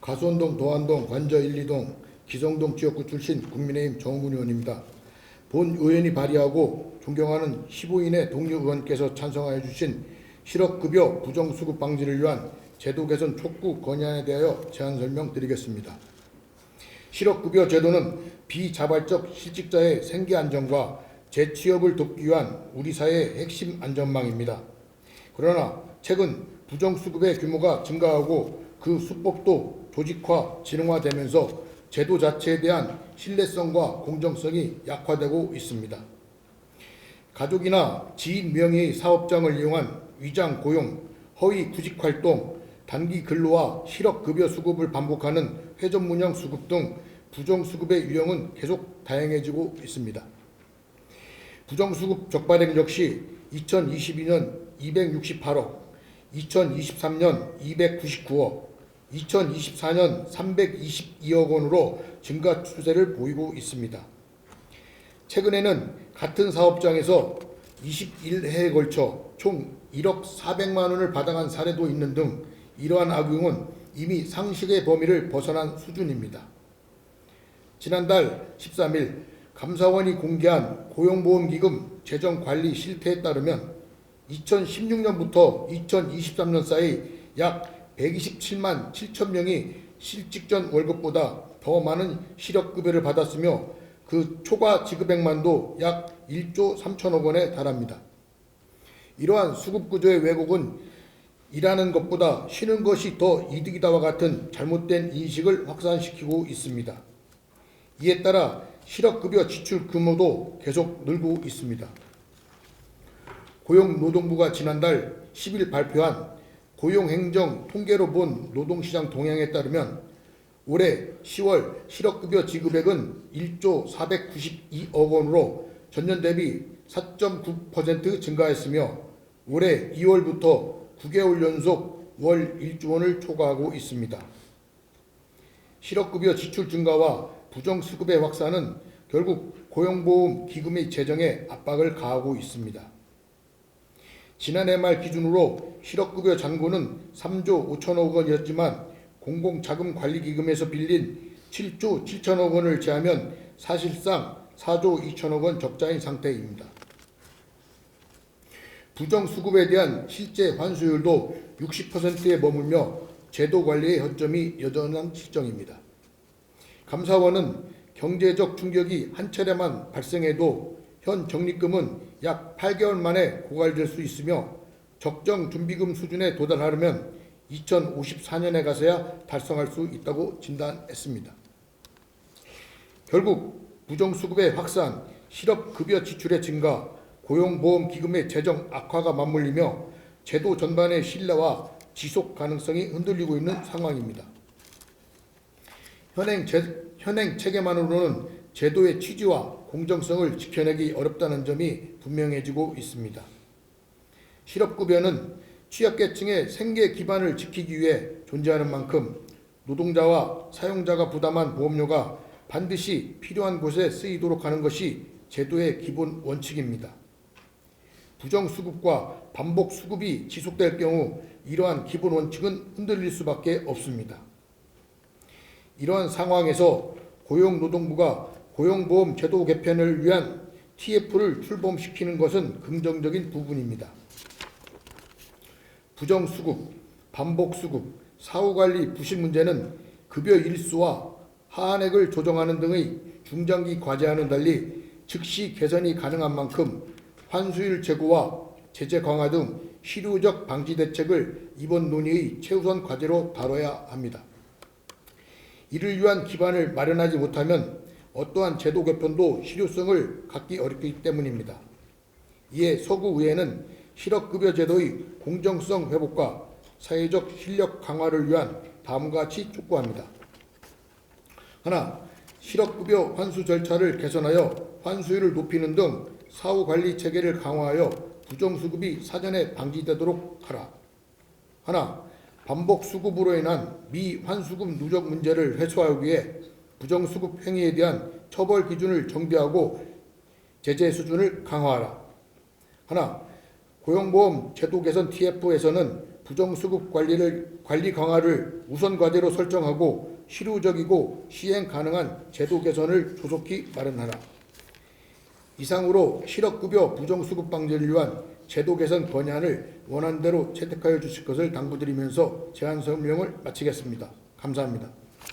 가수원동, 도안동, 관저 1, 2동, 기성동 지역구 출신 국민의힘 정훈 의원입니다. 본 의원이 발의하고 존경하는 15인의 동료 의원께서 찬성하여 주신 실업급여 부정수급 방지를 위한 제도 개선 촉구 건의안에 대하여 제안 설명드리겠습니다. 실업급여 제도는 비자발적 실직자의 생계 안정과 재취업을 돕기 위한 우리 사회의 핵심 안전망입니다. 그러나 최근 부정수급의 규모가 증가하고 그 수법도 조직화, 진흥화되면서 제도 자체에 대한 신뢰성과 공정성이 약화되고 있습니다. 가족이나 지인 명의의 사업장을 이용한 위장 고용, 허위 구직 활동, 단기 근로와 실업 급여 수급을 반복하는 회전문형 수급 등 부정 수급의 유형은 계속 다양해지고 있습니다. 부정 수급 적발액 역시 2022년 268억, 2023년 299억, 2024년 322억 원으로 증가 추세를 보이고 있습니다. 최근에는 같은 사업장에서 21회에 걸쳐 총 1억 400만 원을 받아간 사례도 있는 등 이러한 악용은 이미 상식의 범위를 벗어난 수준입니다. 지난달 13일 감사원이 공개한 고용보험기금 재정관리 실태에 따르면 2016년부터 2023년 사이 약 127만 7천 명이 실직전 월급보다 더 많은 실업급여를 받았으며 그 초과 지급액만도 약 1조 3천억 원에 달합니다. 이러한 수급구조의 왜곡은 일하는 것보다 쉬는 것이 더 이득이다와 같은 잘못된 인식을 확산시키고 있습니다. 이에 따라 실업급여 지출 규모도 계속 늘고 있습니다. 고용노동부가 지난달 10일 발표한 고용행정 통계로 본 노동시장 동향에 따르면 올해 10월 실업급여 지급액은 1조 492억 원으로 전년 대비 4.9% 증가했으며 올해 2월부터 9개월 연속 월 1조 원을 초과하고 있습니다. 실업급여 지출 증가와 부정수급의 확산은 결국 고용보험 기금의 재정에 압박을 가하고 있습니다. 지난해 말 기준으로 실업급여 잔고는 3조 5천억 원이었지만 공공자금관리기금에서 빌린 7조 7천억 원을 제하면 사실상 4조 2천억 원 적자인 상태입니다. 부정수급에 대한 실제 환수율도 60%에 머물며 제도 관리의 허점이 여전한 실정입니다. 감사원은 경제적 충격이 한 차례만 발생해도 현 적립금은 약 8개월 만에 고갈될 수 있으며 적정 준비금 수준에 도달하려면 2054년에 가서야 달성할 수 있다고 진단했습니다. 결국 부정수급의 확산, 실업급여 지출의 증가, 고용보험기금의 재정 악화가 맞물리며 제도 전반의 신뢰와 지속 가능성이 흔들리고 있는 상황입니다. 현행, 제, 현행 체계만으로는 제도의 취지와 공정성을 지켜내기 어렵다는 점이 분명해지고 있습니다. 실업급여는 취약계층의 생계 기반을 지키기 위해 존재하는 만큼 노동자와 사용자가 부담한 보험료가 반드시 필요한 곳에 쓰이도록 하는 것이 제도의 기본 원칙입니다. 부정수급과 반복수급이 지속될 경우 이러한 기본 원칙은 흔들릴 수밖에 없습니다. 이러한 상황에서 고용노동부가 고용보험 제도 개편을 위한 TF를 출범시키는 것은 긍정적인 부분입니다. 부정수급, 반복수급, 사후관리 부실 문제는 급여 일수와 하한액을 조정하는 등의 중장기 과제와는 달리 즉시 개선이 가능한 만큼 환수율 제고와 제재 강화 등 실효적 방지 대책을 이번 논의의 최우선 과제로 다뤄야 합니다. 이를 위한 기반을 마련하지 못하면 어떠한 제도 개편도 실효성을 갖기 어렵기 때문입니다. 이에 서구의회는 실업급여 제도의 공정성 회복과 사회적 실력 강화를 위한 다음과 같이 촉구합니다. 하나, 실업급여 환수 절차를 개선하여 환수율을 높이는 등 사후 관리 체계를 강화하여 부정수급이 사전에 방지되도록 하라. 하나, 반복 수급으로 인한 미환수급 누적 문제를 해소하기 위해 부정수급 행위에 대한 처벌 기준을 정비하고 제재 수준을 강화하라. 하나, 고용보험 제도 개선 TF에서는 부정수급 관리를 관리 강화를 우선 과제로 설정하고 실효적이고 시행 가능한 제도 개선을 조속히 마련하라. 이상으로 실업급여 부정수급 방지를 위한 제도 개선 건의안을 원안대로 채택하여 주실 것을 당부드리면서 제안 설명을 마치겠습니다. 감사합니다.